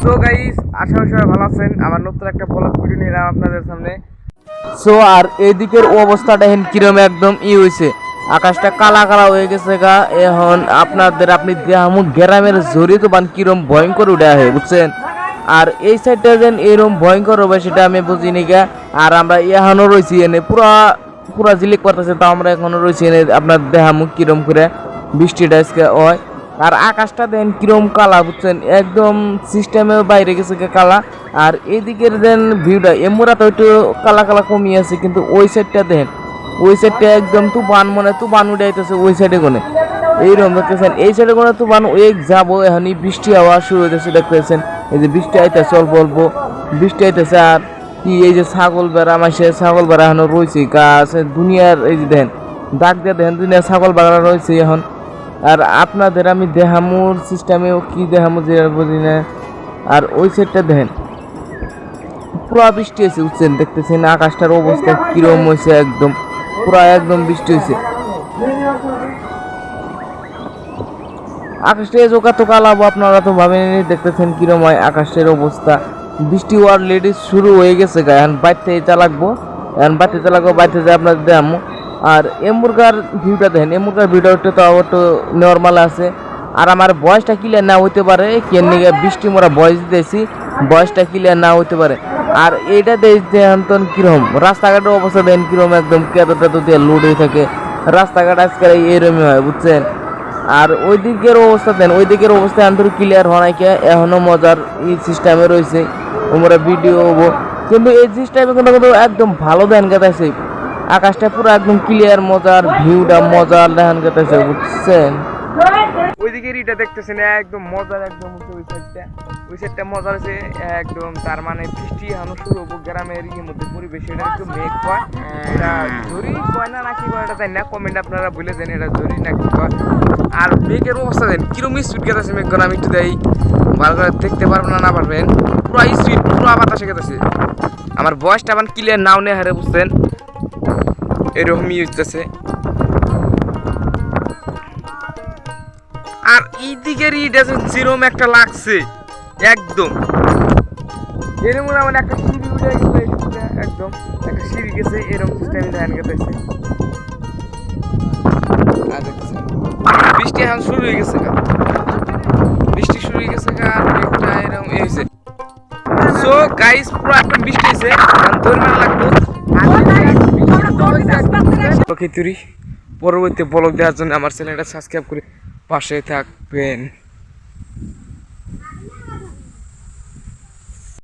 আশা করি সবাই ভালো আছেন। আমার নতুন একটা ব্লগ ভিডিও নিয়ে আপনাদের সামনে। সো আর এদিকের অবস্থাটা হেন কিরম একদম ই হয়েছে আকাশটা কালা কালা হয়ে গেছে গা। এখন আপনাদের আপনি দেহামু গ্রামের জড়িত বান কিরম ভয়ঙ্কর উঠে আহে, বুঝছেন? আর এই সাইডটা যেন এরকম ভয়ঙ্কর হবে সেটা আমি বুঝিনি গা। আর আমরা এখনও রয়েছি এনে পুরা পুরা জিলিক করতেছে তাও আমরা এখনও রয়েছি এনে আপনার দেহামু কিরম করে বৃষ্টিটা আজকে হয়। আর আকাশটা দেন কিরম কালা, বুঝছেন? একদম সিস্টেমে বাইরে গেছে কালা। আর এদিকের দেন ভিউটা এমুরা তো একটু কালা কালা কমিয়ে আছে, কিন্তু ওই সাইডটা দেন। ওই সাইডটা একদম তুফান, মনে তুফান উঠে আইতেছে ওই সাইডে কোনে এইরকম দেখতেছেন। এই সাইডে কোনো তুফান, ওই যাব এখনই বৃষ্টি হওয়া শুরু হইতেছে, দেখতেছেন? এই যে বৃষ্টি আইতেছে অল্প অল্প, বৃষ্টি আইতেছে আর কি, এই যে ছাগল বেড়া মাসে ছাগল বেড়া এখনও রয়েছে গাছ দুনিয়ার, এই যে দেখেন দাগ দিয়ে দেখেন দুনিয়ার ছাগল বেড়া রয়েছে এখন। আর আপনাদের আমি দেহামুর সিস্টেমেও কি দেহামু যে বুঝি না। আর ওই সাইডটা দেখেন। পুরা বৃষ্টি হয়েছে, বুঝছেন? দেখতেছেন আকাশটার অবস্থা কিরম হয়েছে একদম। পুরা একদম বৃষ্টি হয়েছে। আকাশটা জোকা তো কালাবো আপনারা তো ভাবেন দেখতেছেন কিরম হয় আকাশের অবস্থা। বৃষ্টি লেডিস শুরু হয়ে গেছে গা। এখন বাইরে চালাকবো। এখন বাইরে চালাকবো বাইরে যায় আপনাদের দেখামো আর এমুরগার ভিউটা দেখেন এমুরগার ভিউটা তো একটু নর্মাল আছে। আর আমার বয়সটা ক্লিয়ার না হইতে পারে, কেন নিয়ে বৃষ্টি মোরা বয়স দিয়েছি বয়সটা ক্লিয়ার না হইতে পারে। আর এইটা দেখেন তো কীরকম রাস্তাঘাটের অবস্থা দেখেন কীরকম একদম কেতো টেতো দিয়ে লোড হয়ে থাকে। রাস্তাঘাট আজকাল এইরকমই হয়, বুঝছেন? আর ওই দিকের অবস্থা দেন, ওই দিকের অবস্থা আন্তর ক্লিয়ার হয় কে এখনও মজার এই সিস্টেমে রয়েছে। তোমরা ভিডিও হব। কিন্তু এই সিস্টেমে কিন্তু একদম ভালো দেন গেতেছে আকাশটা পুরো একদম ক্লিয়ার মজার ভিউটা মজার, দেখান গেতেছে বুঝছেন? ওইদিকে ইটা দেখতেছেন, একদম মজার, একদম ওই সাইডটা ওই সাইডটা মজার আছে একদম তার মানে বৃষ্টি এখনও শুরু হব, গ্রামের ইয়ের মধ্যে পরিবেশ এটা একটু মেঘ কয়। এটা জরি কয় না নাকি কয়, এটা তাই না কমেন্ট আপনারা বলে দেন, এটা জরি নাকি কয়। আর মেঘের অবস্থা দেন কিরম স্পিড গেতেছে মেঘ আমি একটু দেই, ভালো করে দেখতে পারবেন না না পারবেন। পুরো স্পিড পুরো বাতাসে আমার বয়সটা আবার ক্লিয়ার নাও নেই, হারে বুঝছেন? এরকমই হইতেছে আর এই দিকের একটা লাগছে। একদম। এরকম মানে একটা সিঁড়ি উঠে গেছে একদম। একটা সিঁড়ি গেছে, এরকম সিস্টেম ধ্যান গেছে বৃষ্টি এখন শুরু হয়ে গেছে বৃষ্টি শুরু হয়ে গেছে আর মেঘটা এরকম এই সো গাইস পুরো একদম বৃষ্টি হয়েছে না লাগতো খিচুড়ি পরবর্তী ব্লগ দেওয়ার জন্য আমার চ্যানেলটা সাবস্ক্রাইব করে পাশে থাকবেন।